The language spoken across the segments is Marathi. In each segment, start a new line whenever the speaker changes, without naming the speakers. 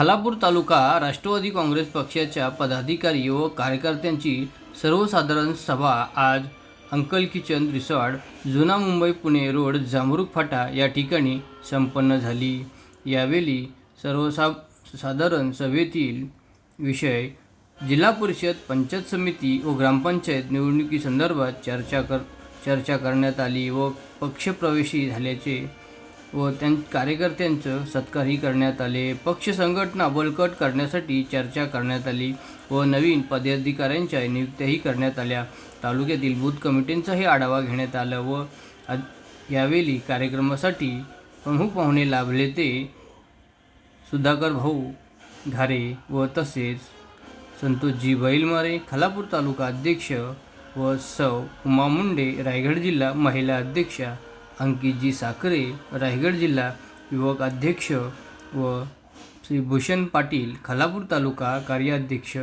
खालापूर तालुका राष्ट्रवादी काँग्रेस पक्षाच्या पदाधिकारी व कार्यकर्त्यांची सर्वसाधारण सभा आज अंकल किचन रिसॉर्ट जुना मुंबई पुणे रोड जांभरूक फाटा या ठिकाणी संपन्न झाली. यावेळी सर्वसा साधारण सभेतील विषय जिल्हा परिषद पंचायत समिती व ग्रामपंचायत निवडणुकीसंदर्भात चर्चा कर चर्चा करण्यात आली व पक्षप्रवेशी झाल्याचे व त्यां कार्यकर्त्यांचं सत्कारही करण्यात आले. पक्ष संघटना बळकट करण्यासाठी चर्चा करण्यात आली व नवीन पदाधिकाऱ्यांच्या नियुक्त्याही करण्यात आल्या. तालुक्यातील बूथ कमिटींचाही आढावा घेण्यात आला व यावेळी कार्यक्रमासाठी प्रमुख पाहुणे लाभले ते सुधाकर भाऊ घारे व तसेच संतोषजी बैलमारे खलापूर तालुका अध्यक्ष व सौ उमा मुंडे रायगड जिल्हा महिला अध्यक्षा अंकितजी साखरे रायगड जिल्हा युवक अध्यक्ष व श्री भूषण पाटील खालापूर तालुका कार्याध्यक्ष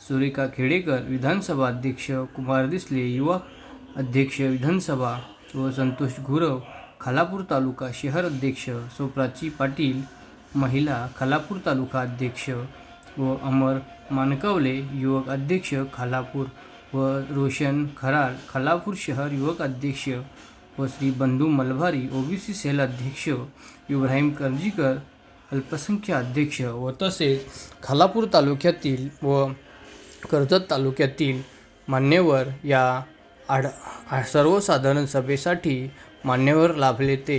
सुरेखा खेडेकर विधानसभा अध्यक्ष कुमार दिसले युवा अध्यक्ष विधानसभा व संतोष गुरव खालापूर तालुका शहर अध्यक्ष सोप्राची पाटील महिला खालापूर तालुका अध्यक्ष व अमर मानकवले युवक अध्यक्ष खालापूर व रोशन खराळ खालापूर शहर युवक अध्यक्ष व श्री बंधू मलभारी ओबीसी सेल अध्यक्ष इब्राहिम कर्जीकर अल्पसंख्य अध्यक्ष व तसेच खालापूर तालुक्यातील व कर्जत तालुक्यातील मान्यवर या आढ आ- सर्वसाधारण सभेसाठी मान्यवर लाभले ते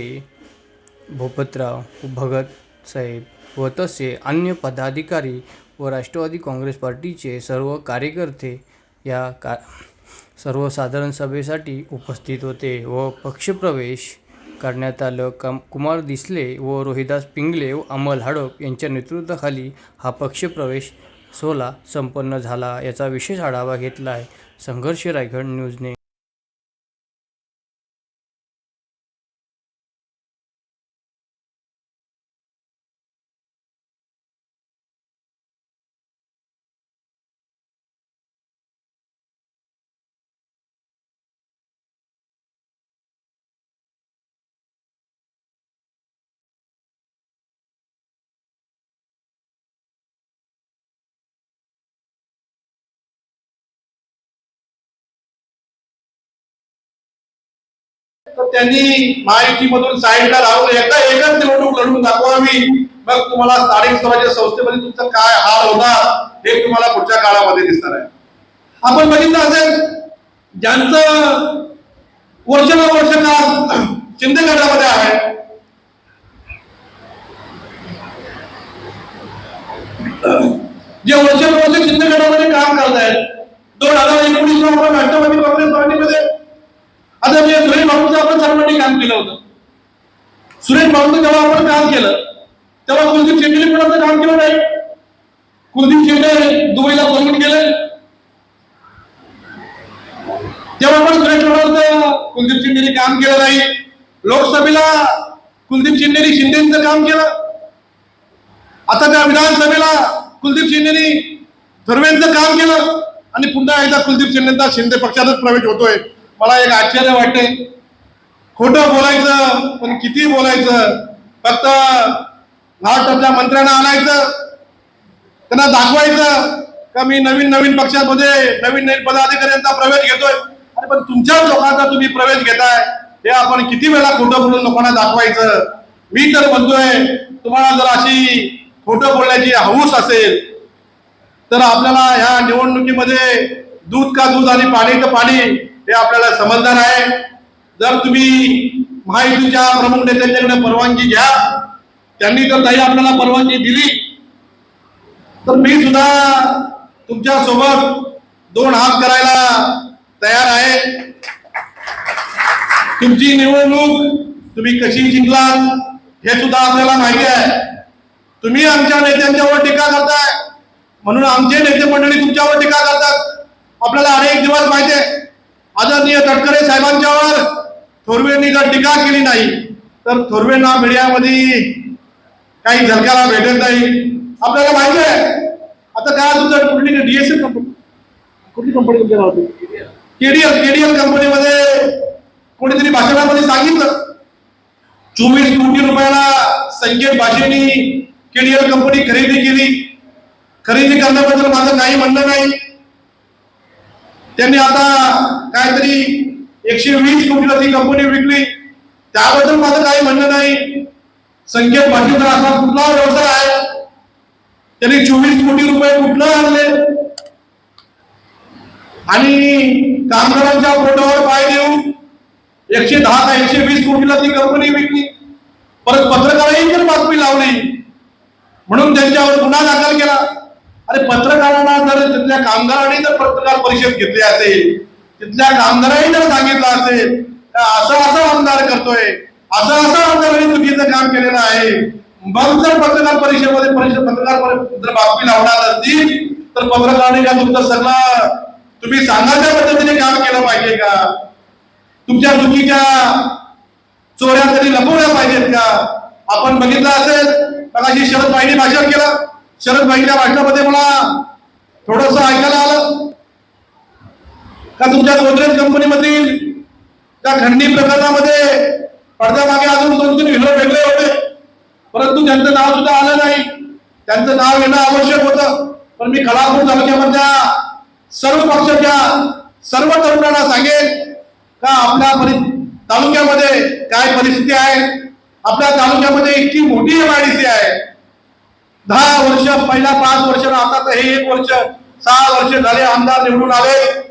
भूपतराव भगत साहेब व तसे अन्य पदाधिकारी व राष्ट्रवादी काँग्रेस पार्टीचे सर्व कार्यकर्ते या का सर्वसाधारण सभेसाठी उपस्थित होते व पक्षप्रवेश करण्यात आलं. कम कुमार दिसले व रोहिदास पिंगले व अमल हडप यांच्या नेतृत्वाखाली हा पक्षप्रवेश सोहळा संपन्न झाला याचा विशेष आढावा घेतला आहे संघर्ष रायगड न्यूजने.
तर त्यांनी महायुतीमधून साईडला लावून एकदा एकच निवडणूक लढून दाखवावी. मग तुम्हाला स्थानिक स्वराज्य संस्थेमध्ये तुमचा काय हाल होता हे तुम्हाला पुढच्या काळामध्ये दिसणार आहे. आपण बघितलं असेल ज्यांचं वर्षानुवर्ष काम शिंदे गटामध्ये आहे. जे वर्षानुवर्ष शिंदे गटामध्ये काम करत आहेत दोन हजार एकोणीस ला राष्ट्रवादी काँग्रेस पार्टीमध्ये सुरेश बाबूचं आपण सर्वांनी काम केलं होतं. सुरेश बाबूचं जेव्हा आपण काम केलं तेव्हा कुलदीप शेट्टीने पण आपलं काम केलं नाही. कुलदीप शेट्टे दुबईला पळून केलंय तेव्हा पण सुरेश बाबूचं कुलदीप शिंदेने काम केलं नाही. लोकसभेला कुलदीप शिंदेने शिंदेचं काम केलं. आता त्या विधानसभेला कुलदीप शिंदेनी धर्मेंचं काम केलं. आणि पुन्हा एकदा कुलदीप शिंदेचा शिंदे पक्षातच प्रवेश होतोय. मला एक आश्चर्य वाटते खोटं बोलायचं पण किती बोलायचं? फक्त महाराष्ट्रातल्या मंत्र्यांना आणायचं त्यांना दाखवायचं का मी नवीन नवीन पक्षामध्ये नवीन नवीन पदाधिकाऱ्यांचा प्रवेश घेतोय? अरे पण तुमच्याच लोकांचा तुम्ही प्रवेश घेताय. हे आपण किती वेळा खोटं बोलून लोकांना दाखवायचं? मी तर म्हणतोय तुम्हाला जर अशी खोटं बोलण्याची हौस असेल तर आपल्याला ह्या निवडणुकीमध्ये दूध का दूध आणि पाणी का पाणी हे आपल्याला समजणार आहे. जर तुम्ही महायुतीच्या प्रमुख नेत्यांच्याकडे परवानगी घ्या त्यांनी जर ताई आपल्याला परवानगी दिली. तर मी सुद्धा तुमच्यासोबत दोन हात करायला तयार आहे. तुमची निवडणूक तुम्ही कशी जिंकलात हे सुद्धा आपल्याला माहिती आहे. तुम्ही आमच्या नेत्यांच्यावर टीका करताय. म्हणून आमचे नेते मंडळी तुमच्यावर टीका करतात. आपल्याला अनेक दिवस माहिती आहे. आदरणीय तटकरे साहेबांच्यावर थोरवेंनी जर टीका केली नाही तर थोरवेंना मीडियामध्ये काही झलकाला भेटत नाही. आपल्याला माहिती आहे आता काय तुमचं कुठली डीएसएल कंपनी कुठली कंपनी तुमच्या केडीएल केडीएल कंपनीमध्ये कोणीतरी भाषणामध्ये सांगितलं. चोवीस कोटी रुपयाला संकेत भाषेने केडीएल कंपनी खरेदी केली. खरेदी करण्याबद्दल माझं काही म्हणणं नाही. त्यांनी आता काहीतरी एकशे वीस कोटीला ती कंपनी विकली. त्याबद्दल माझं काही म्हणणं नाही. संकेत भाषेचा असा कुठला व्यवसाय आहे? त्यांनी चोवीस कोटी रुपये कुठला आणले? आणि कामगारांच्या पोटावर पाय देऊन एकशे दहा का एकशे वीस कोटीला ती कंपनी विकली. परत पत्रकारांनी जर बातमी लावली. म्हणून त्यांच्यावर गुन्हा दाखल केला. अरे पत्रकारांना जर तिथल्या कामगारांनी जर पत्रकार परिषद घेतली असेल तिथल्या कामगारांनी जर सांगितलं असेल तर असं असं आमदार करतोय असं असं आमदारांनी चुकीचं काम केलेलं आहे. मग जर पत्रकार परिषदेमध्ये परिषद पत्रकार जर बातमी लावणार असतील तर पत्रकारांनी का तुमचं सगळं तुम्ही सांगा त्या पद्धतीने काम केलं पाहिजे का? तुमच्या चुकीच्या चोऱ्या तरी लपवल्या पाहिजेत का? आपण बघितलं असेल मगाशी शरद भाईने भाषण केलं. शरद भाईच्या भाषणामध्ये मला थोडस ऐकायला आलं. का तुमच्या गोदरेज कंपनीमधील त्या खंडी प्रकरणामध्ये पडद्यामागे अजून दोन तीन हिरो वेगळे होते. परंतु त्यांचं नाव सुद्धा आलं नाही. त्यांचं नाव येणं आवश्यक होतं. पण मी कलापूर तालुक्यामधल्या सर्व पक्षाच्या सर्व तरुणांना सांगेन का आपल्या परि तालुक्यामध्ये काय परिस्थिती आहे? आपल्या तालुक्यामध्ये इतकी मोठी एमआयडीसी आहे. दहा वर्ष पहिला पाच वर्ष आता तर हे एक वर्ष सहा वर्ष झाले आमदार निवडून आले.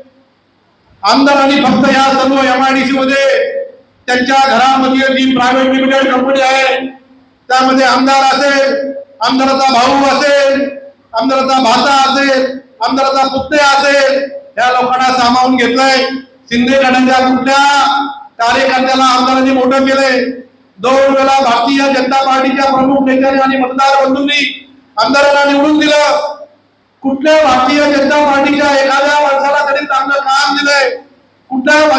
आमदारांनी फक्त या सर्व एमआयडीसी मध्ये त्यांच्या घरामध्ये जी प्रायव्हेट लिमिटेड कंपनी आहे त्यामध्ये आमदार असेल आमदाराचा भाऊ असेल आमदाराचा भाता असेल आमदाराचा पुत्ते असेल या लोकांना सामावून घेतलंय. शिंदे गटाच्या कुठल्या कार्यकर्त्याला आमदारांनी मोठं केलंय? दोन वेळा भारतीय जनता पार्टीच्या प्रमुख नेत्यांनी आणि मतदार बंधूंनी आमदारांना निवडून दिलं. कुठल्या भारतीय जनता पार्टीच्या एखाद्या माणसाला तरी चांगलं काम दिलंय? कुठल्या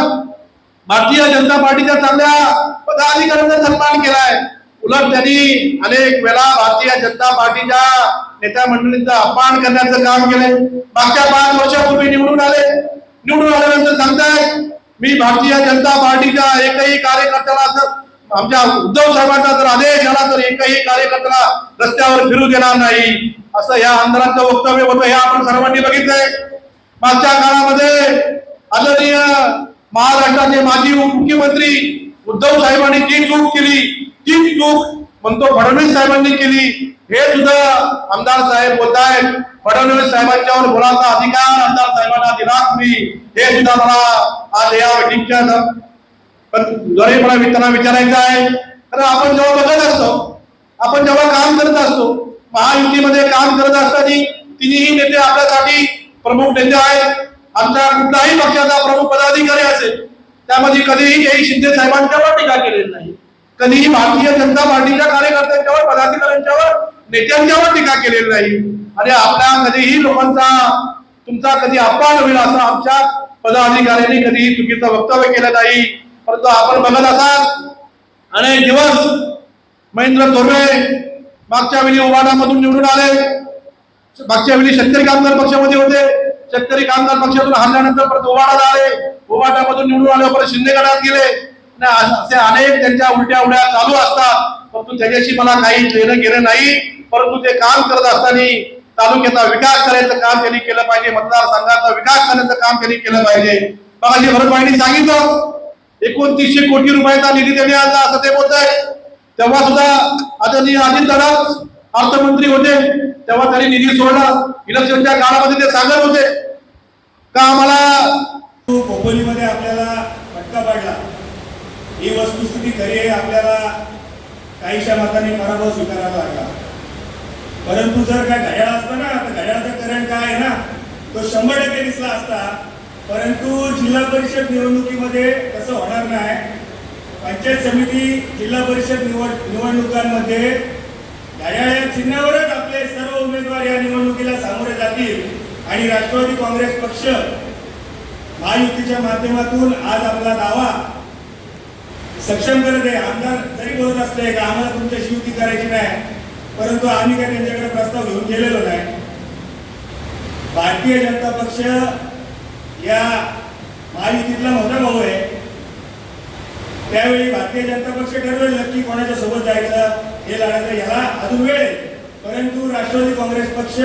भारतीय जनता पार्टीच्या चांगल्या पदाधिकाऱ्यांचा सन्मान केलाय? उलट त्यांनी अनेक वेळा भारतीय जनता पार्टीच्या नेत्या मंडळींचा अपमान करण्याचं काम केलंय. मागच्या पाच वर्षापूर्वी निवडून आले. निवडून आल्यानंतर सांगताय मी भारतीय जनता पार्टीच्या एकही कार्यकर्त्याला असं आमच्या उद्धव साहेबांचा जर आदेश झाला तर एकही कार्यकर्त्याला रस्त्यावर फिरू देणार नाही. असं या आमदारांचं वक्तव्य होतं हे आपण सर्वांनी बघितलंय. मागच्या काळामध्ये आदरणीय महाराष्ट्राचे माजी मुख्यमंत्री उद्धव साहेबांनी जी चूक केली. ती चूक म्हणतो फडणवीस साहेबांनी केली. हे सुद्धा आमदार साहेब बोलत आहेत फडणवीस साहेबांच्यावर बोलाचा अधिकार आमदार साहेबांना दिला मी हे सुद्धा मला आज या मीटिंगच्या पण द्वारे मला विचारायचं आहे. तर आपण जेव्हा बघत असतो आपण जेव्हा काम करत असतो महायुतीमध्ये काम करत असताना तिन्ही नेते आपल्यासाठी प्रमुख नेते आहेत. आमच्या कुठल्याही पक्षाचा प्रमुख पदाधिकारी असेल त्यामध्ये कधीही काही शिंदे साहेबांच्यावर टीका केलेली नाही. कधीही भारतीय जनता पार्टीच्या कार्यकर्त्यांच्यावर पदाधिकाऱ्यांच्यावर नेत्यांच्यावर टीका केलेली नाही. आणि आपल्या कधीही लोकांचा तुमचा कधी अपमान होईल असं आमच्या पदाधिकाऱ्यांनी कधीही चुकीचं वक्तव्य केलं नाही. परंतु आपण बघत असाल अनेक दिवस महेंद्र धोरणे मागच्या वेळी ओवाडामधून निवडून आले. मागच्या वेळी शेतकरी कामगार पक्षामध्ये होते. शेतकरी कामगार पक्षातून हरल्यानंतर परत ओवाडाला आले. उभाटामधून निवडून आले परत शिंदे गटात गेले. असे अनेक त्यांच्या उलट्या उड्या चालू असतात. परंतु त्याच्याशी मला काही देणं घेणं नाही. परंतु ते काम करत असताना तालुक्याचा विकास करायचं काम त्यांनी केलं पाहिजे. मतदारसंघाचा विकास करण्याचं काम त्यांनी केलं पाहिजे. मग भरतभाईंनी सांगितलं. एकोणतीसशे कोटी रुपयाचा निधी त्यांनी आणला असं ते बोलत आहे तेव्हा सुद्धा आदरणीय अजित दादा अर्थमंत्री होते. तेव्हा त्यांनी निधी सोडला. इलेक्शनच्या काळामध्ये ते सांगत होते. का आम्हाला
खोपोलीमध्ये आपल्याला फटका पडला? ही वस्तुस्थिती खरी आहे आपल्याला काहीशा मताने पराभव स्वीकारावा लागला. परंतु जर काय घड्याळ असतं ना तर घड्याळाचा करंट काय आहे ना तो शंभर टक्के दिसला असता. परंतु जिल्हा परिषद निवडणुकीमध्ये तसं होणार नाही. पंचायत समिती जिल्हा परिषद निवड निवडणुकांमध्ये घड्याळ्या चिन्हावरच आपले सर्व उमेदवार या निवडणुकीला सामोरे जातील आणि राष्ट्रवादी काँग्रेस पक्ष महायुतीच्या माध्यमातून आज आपला दावा सक्षम करत आहे. आमदार जरी बोलत असले का आम्हाला तुमच्याशी युती करायची नाही. परंतु आम्ही काय त्यांच्याकडे प्रस्ताव घेऊन गेलेलो नाही. भारतीय जनता पक्ष या महायुतीतला मोठा भाऊ आहे. त्यावेळी भारतीय जनता पक्ष ठरवेल नक्की कोणाच्या सोबत जायचं हे लढायचं याला अजून वेळ आहे. परंतु राष्ट्रवादी काँग्रेस पक्ष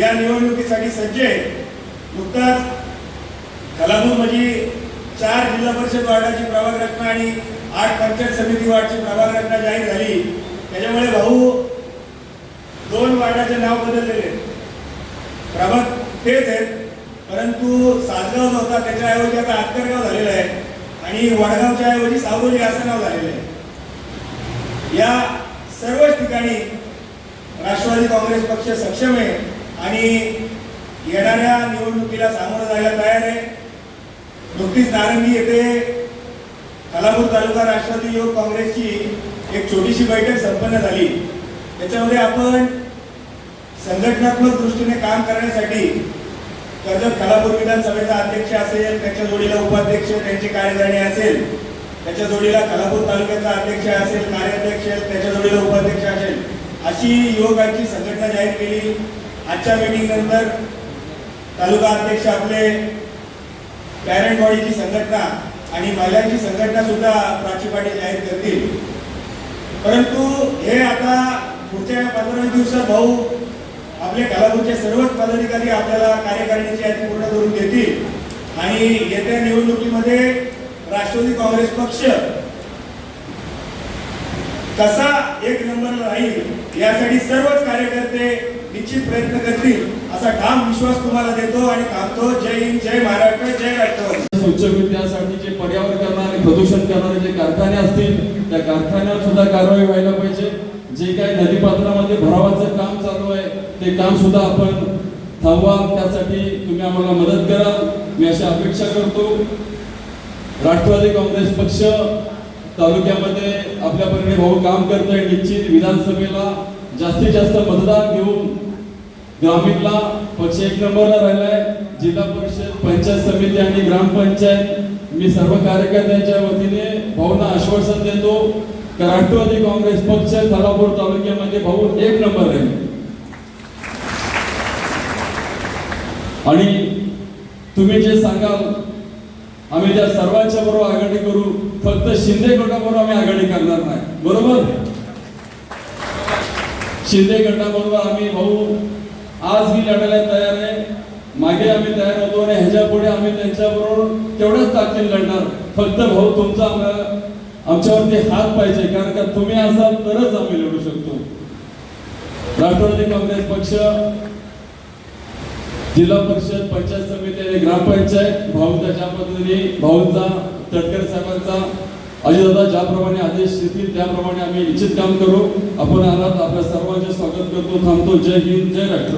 या निवडणुकीसाठी सज्ज आहे. नुकताच कलापूरमध्ये चार जिल्हा परिषद वार्डाची प्रभाग रचना आणि आठ पंचायत समिती वार्डची प्रभाग रचना जाहीर झाली. त्याच्यामुळे भाऊ दोन वार्डाचे नाव बदललेले प्रभाग तेच आहेत. परंतु सासगाव नव्हता त्याच्या त्याच्याऐवजी आता आतकरगाव झालेलं आहे. आणि वडगावच्या ऐवजी सावली असं नाव झालेलं आहे. या सर्वच ठिकाणी राष्ट्रवादी काँग्रेस पक्ष सक्षम आहे आणि येणाऱ्या निवडणुकीला सामोरं जायला तयार आहे. नुकतीच नारंगी येथे कलापूर तालुका राष्ट्रवादी युवक काँग्रेसची एक छोटीशी बैठक संपन्न झाली. त्याच्यामध्ये आपण संघटनात्मक दृष्टीने काम करण्यासाठी कर्जत खालापूर विधानसभेचा अध्यक्ष असेल त्याच्या जोडीला उपाध्यक्ष त्यांची कार्यकारिणी असेल त्याच्या जोडीला खालापूर तालुक्याचा अध्यक्ष असेल कार्याध्यक्ष त्याच्या जोडीला उपाध्यक्ष असेल अशी युवकांची संघटना जाहीर केली. आजच्या मीटिंग नंतर तालुका अध्यक्ष आपले पॅरेंट बॉडीची संघटना आणि महिलांची संघटना सुद्धा प्राची पाटील जाहीर करतील. परंतु हे आता पुढच्या पंधरा दिवसात भाऊ आपले कलापूरचे सर्वच पदाधिकारी आपल्याला कार्यकारिणीची यादी पूर्ण करून देतील. आणि येत्या निवडणुकीमध्ये राष्ट्रवादी काँग्रेस पक्ष कसा एक नंबर राहील यासाठी सर्वच कार्यकर्ते निश्चित प्रयत्न करतील असा ठाम विश्वास तुम्हाला देतो आणि थांबतो. जय हिंद जय महाराष्ट्र जय राष्ट्रवादी.
स्वच्छ विद्यासाठी जे पर्यावरण करणारे प्रदूषण करणारे जे कारखाने असतील त्या कारखान्यावर सुद्धा कारवाई व्हायला पाहिजे. जे काही नदीपात्रामध्ये भरावाचं काम चालू आहे ते काम सुद्धा आपण थांबवा त्यासाठी तुम्ही आम्हाला मदत करा. मी अशी अपेक्षा करतो. राष्ट्रवादी काँग्रेस पक्ष तालुक्यामध्ये आपल्यापर्यंत भाऊ काम करतोय निश्चित विधानसभेला. जास्तीत जास्त मतदान घेऊन ग्रामीणला पक्ष एक नंबरला राहिलाय. जिल्हा परिषद पंचायत समिती आणि ग्रामपंचायत. मी सर्व कार्यकर्त्यांच्या वतीने भाऊंना आश्वासन देतो राष्ट्रवादी काँग्रेस पक्ष खालापूर तालुक्यामध्ये भाऊ एक नंबर राहील. आणि तुम्ही जे सांगाल आम्ही त्या सर्वांच्या बरोबर आघाडी करू फक्त शिंदे गटाबरोबर आम्ही आघाडी करणार नाही. बरोबर? शिंदे गटाबरोबर आम्ही भाऊ आज ही लढायला तयार आहे. मागे आम्ही तयार होतो आणि ह्याच्या पुढे आम्ही त्यांच्याबरोबर तेवढ्याच ताकदीने लढणार. फक्त भाऊ तुमचा आम्हाला आमच्यावरती हात पाहिजे कारण का तुम्ही असाल तरच आम्ही लढू शकतो. राष्ट्रवादी काँग्रेस पक्ष जिल्हा परिषद पंचायत समिती आणि ग्रामपंचायत भाऊंचा ज्या पद्धतीने भाऊंचा तटकरे साहेबांचा अजितदादा ज्याप्रमाणे आदेश देतील त्याप्रमाणे आम्ही निश्चित काम करू. आपण आलात आपल्या सर्वांचे स्वागत करतो थांबतो. जय हिंद जय राष्ट्र